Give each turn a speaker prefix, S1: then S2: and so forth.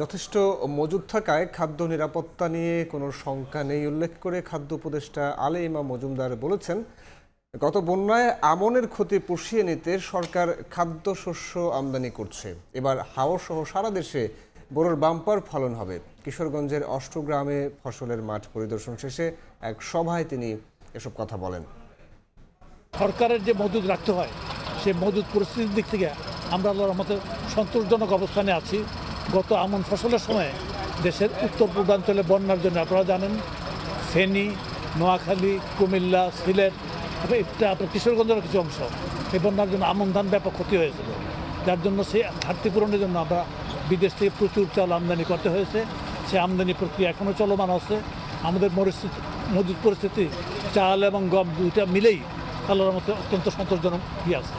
S1: যথেষ্ট মজুদ থাকায় খাদ্য নিরাপত্তা নিয়ে কোনো শঙ্কা নেই, উল্লেখ করে খাদ্য উপদেষ্টা আলে ইমাম মজুমদার বলেছেন, গত বন্যায় আমনের ক্ষতি পুষিয়ে নিতে সরকার খাদ্যশস্য আমদানি করছে। এবার হাওর সহ সারা দেশে বোরোর বাম্পার ফলন হবে। কিশোরগঞ্জের অষ্টগ্রামে ফসলের মাঠ পরিদর্শন শেষে এক সভায় তিনি এসব কথা বলেন।
S2: সরকারের যে মজুদ রাখতে হয়, সে মজুদ পরিস্থিতির দিক থেকে আমরা আল্লাহর মতো সন্তোষজনক অবস্থানে আছি। গত আমন ফসলের সময় দেশের উত্তর পূর্বাঞ্চলে বন্যার জন্য আপনারা জানেন, ফেনী, নোয়াখালী, কুমিল্লা, সিলেট এটা আপনার কিশোরগঞ্জের কিছু অংশ, এই বন্যার জন্য আমন ধান ব্যাপক ক্ষতি হয়েছিল। যার জন্য সেই ঘাটতি পূরণের জন্য আমরা বিদেশ থেকে প্রচুর চাল আমদানি করতে হয়েছে। সেই আমদানি প্রক্রিয়া এখনও চলমান আছে। আমাদের পরিস্থিতি মজুদ পরিস্থিতি, চাল এবং গম দুইটা মিলেই আল্লাহর মতো অত্যন্ত সন্তোষজনক ইয়ে আছে।